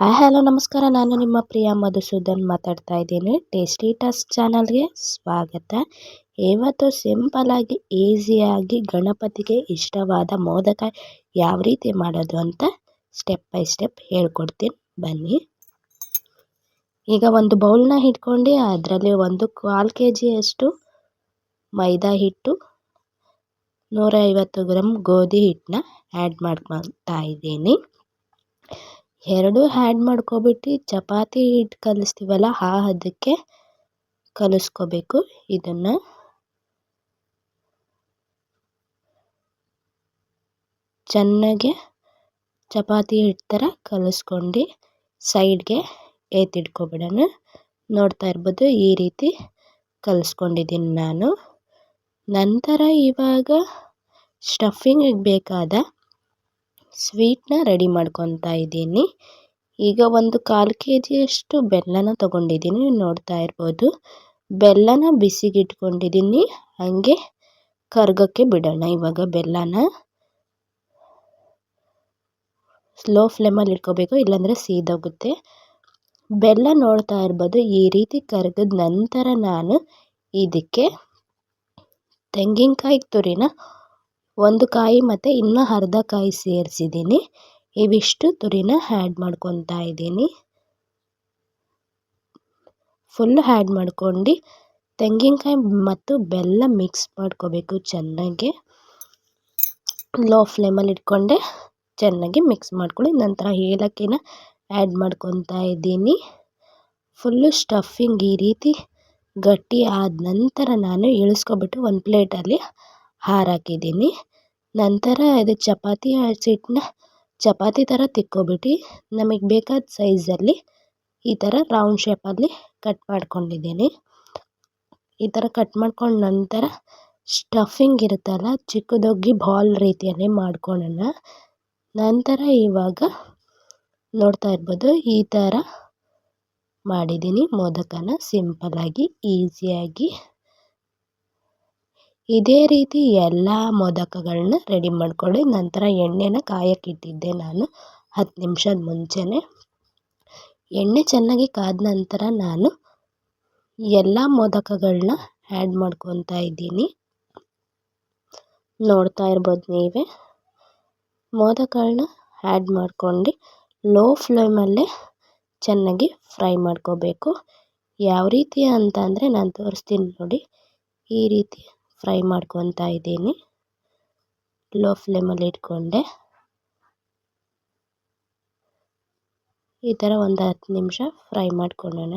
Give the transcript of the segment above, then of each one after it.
Hi, hello, ನಮಸ್ಕಾರ. ನಾನು ನಿಮ್ಮ ಪ್ರಿಯ ಮಧುಸೂದನ್ ಮಾತಾಡ್ತಾ ಇದ್ದೀನಿ. ಟೇಸ್ಟಿ ಟಾಸ್ ಚಾನಲ್ಗೆ ಸ್ವಾಗತ. ಇವತ್ತು ಸಿಂಪಲಾಗಿ ಈಸಿಯಾಗಿ ಗಣಪತಿಗೆ ಇಷ್ಟವಾದ ಮೋದಕ ಯಾವ ರೀತಿ ಮಾಡೋದು ಅಂತ ಸ್ಟೆಪ್ ಬೈ ಸ್ಟೆಪ್ ಹೇಳ್ಕೊಡ್ತೀನಿ. ಬನ್ನಿ. ಈಗ ಒಂದು ಬೌಲ್ನ ಹಿಡ್ಕೊಂಡು ಅದರಲ್ಲಿ ಒಂದು ಕಾಲು ಕೆ ಜಿಯಷ್ಟು ಮೈದಾ ಹಿಟ್ಟು, ನೂರೈವತ್ತು ಗ್ರಾಮ್ ಗೋಧಿ ಹಿಟ್ಟನ್ನ ಆ್ಯಡ್ ಮಾಡ್ಕೊಳ್ತಾ ಇದ್ದೀನಿ. ಎರಡು ಹ್ಯಾಡ್ ಮಾಡ್ಕೊಬಿಟ್ಟು ಚಪಾತಿ ಹಿಟ್ಟು ಕಲಿಸ್ತೀವಲ್ಲ ಆ ಹದಕ್ಕೆ ಕಲಿಸ್ಕೋಬೇಕು ಇದನ್ನು. ಚೆನ್ನಾಗೆ ಚಪಾತಿ ಹಿಟ್ಟು ಥರ ಕಲಿಸ್ಕೊಂಡು ಸೈಡ್ಗೆ ಎತ್ತಿಟ್ಕೊಬಿಡೋಣ. ನೋಡ್ತಾ ಇರ್ಬೋದು ಈ ರೀತಿ ಕಲಿಸ್ಕೊಂಡಿದ್ದೀನಿ ನಾನು. ನಂತರ ಇವಾಗ ಸ್ಟಫಿಂಗಿಗೆ ಬೇಕಾದ ಸ್ವೀಟ್ನ ರೆಡಿ ಮಾಡ್ಕೊತಾ ಇದ್ದೀನಿ. ಈಗ ಒಂದು ಕಾಲು ಕೆ ಜಿಯಷ್ಟು ಬೆಲ್ಲನ ತೊಗೊಂಡಿದ್ದೀನಿ. ನೋಡ್ತಾ ಇರ್ಬೋದು. ಬೆಲ್ಲನ ಬಿಸಿಗಿಟ್ಕೊಂಡಿದ್ದೀನಿ. ಹಾಗೆ ಕರ್ಗೋಕ್ಕೆ ಬಿಡೋಣ ಇವಾಗ ಬೆಲ್ಲನ. ಸ್ಲೋ ಫ್ಲೇಮಲ್ಲಿ ಇಟ್ಕೋಬೇಕು, ಇಲ್ಲಾಂದರೆ ಸೀದೋಗುತ್ತೆ. ಬೆಲ್ಲ ನೋಡ್ತಾ ಇರ್ಬೋದು. ಈ ರೀತಿ ಕರ್ಗದ ನಂತರ ನಾನು ಇದಕ್ಕೆ ತೆಂಗಿನಕಾಯಿ ತುರಿನ ಒಂದು ಕಾಯಿ ಮತ್ತು ಇನ್ನೂ ಅರ್ಧ ಕಾಯಿ ಸೇರಿಸಿದ್ದೀನಿ. ಇವಿಷ್ಟು ತುರಿನ ಆ್ಯಡ್ ಮಾಡ್ಕೊತಾ ಇದ್ದೀನಿ. ಫುಲ್ ಆ್ಯಡ್ ಮಾಡ್ಕೊಂಡು ತೆಂಗಿನಕಾಯಿ ಮತ್ತು ಬೆಲ್ಲ ಮಿಕ್ಸ್ ಮಾಡ್ಕೋಬೇಕು ಚೆನ್ನಾಗಿ. ಲೋ ಫ್ಲೇಮಲ್ಲಿ ಇಟ್ಕೊಂಡೆ ಚೆನ್ನಾಗಿ ಮಿಕ್ಸ್ ಮಾಡ್ಕೊಳ್ಳಿ. ನಂತರ ಏಲಕ್ಕಿನ ಆ್ಯಡ್ ಮಾಡ್ಕೊತಾ ಇದ್ದೀನಿ. ಫುಲ್ಲು ಸ್ಟಫಿಂಗ್ ಈ ರೀತಿ ಗಟ್ಟಿ ಆದ ನಂತರ ನಾನು ಇಳಿಸ್ಕೊಬಿಟ್ಟು ಒಂದು ಪ್ಲೇಟಲ್ಲಿ ಹಾರಾಕಿದ್ದೀನಿ ನಂತರ ಇದು ಚಪಾತಿ ಹಸಿಟ್ಟನ್ನ ಚಪಾತಿ ಥರ ತಿಕ್ಕೋಬಿಟ್ಟು ನಮಗೆ ಬೇಕಾದ ಸೈಜಲ್ಲಿ ಈ ಥರ ರೌಂಡ್ ಶೇಪಲ್ಲಿ ಕಟ್ ಮಾಡ್ಕೊಂಡಿದ್ದೀನಿ. ಈ ಥರ ಕಟ್ ಮಾಡ್ಕೊಂಡ ನಂತರ ಸ್ಟಫಿಂಗ್ ಇರುತ್ತಲ್ಲ ಚಿಕ್ಕದೋಗಿ ಬಾಲ್ ರೀತಿಯಲ್ಲಿ ಮಾಡ್ಕೊಳ್ಳೋಣ ನಂತರ ಇವಾಗ ನೋಡ್ತಾ ಇರ್ಬೋದು ಈ ಥರ ಮಾಡಿದ್ದೀನಿ. ಮೋದಕನ ಸಿಂಪಲ್ಲಾಗಿ, ಈಸಿಯಾಗಿ. ಇದೇ ರೀತಿ ಎಲ್ಲ ಮೋದಕಗಳನ್ನ ರೆಡಿ ಮಾಡ್ಕೊಳ್ಳಿ ನಂತರ ಎಣ್ಣೆನ ಕಾಯಕ್ಕಿಟ್ಟಿದ್ದೆ ನಾನು ಹತ್ತು ನಿಮಿಷದ ಮುಂಚೆನೇ. ಎಣ್ಣೆ ಚೆನ್ನಾಗಿ ಕಾದ ನಂತರ ನಾನು ಎಲ್ಲ ಮೋದಕಗಳನ್ನ ಆ್ಯಡ್ ಮಾಡ್ಕೊತಾ ಇದ್ದೀನಿ. ನೋಡ್ತಾ ಇರ್ಬೋದು ನೀವೇ. ಮೋದಕಗಳನ್ನ ಆ್ಯಡ್ ಮಾಡ್ಕೊಂಡು ಲೋ ಫ್ಲೇಮಲ್ಲೇ ಚೆನ್ನಾಗಿ ಫ್ರೈ ಮಾಡ್ಕೋಬೇಕು. ಯಾವ ರೀತಿ ಅಂತ ಅಂದರೆ ನಾನು ತೋರಿಸ್ತೀನಿ ನೋಡಿ. ಈ ರೀತಿ ಫ್ರೈ ಮಾಡ್ಕೊತಾ ಇದ್ದೀನಿ. ಲೋ ಫ್ಲೇಮಲ್ಲಿ ಇಟ್ಕೊಂಡೆ. ಈ ಥರ ಒಂದು ಹತ್ತು ನಿಮಿಷ ಫ್ರೈ ಮಾಡ್ಕೊಳ್ಳೋಣ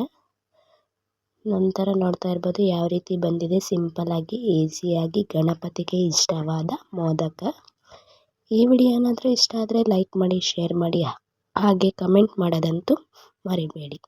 ನಂತರ ನೋಡ್ತಾ ಇರ್ಬೋದು ಯಾವ ರೀತಿ ಬಂದಿದೆ. ಸಿಂಪಲ್ಲಾಗಿ ಈಸಿಯಾಗಿ ಗಣಪತಿಗೆ ಇಷ್ಟವಾದ ಮೋದಕ. ಈ ವಿಡಿಯೋ ಏನಾದರೂ ಇಷ್ಟ ಆದರೆ ಲೈಕ್ ಮಾಡಿ, ಶೇರ್ ಮಾಡಿ, ಹಾಗೆ ಕಮೆಂಟ್ ಮಾಡೋದಂತೂ ಮರಿಬೇಡಿ.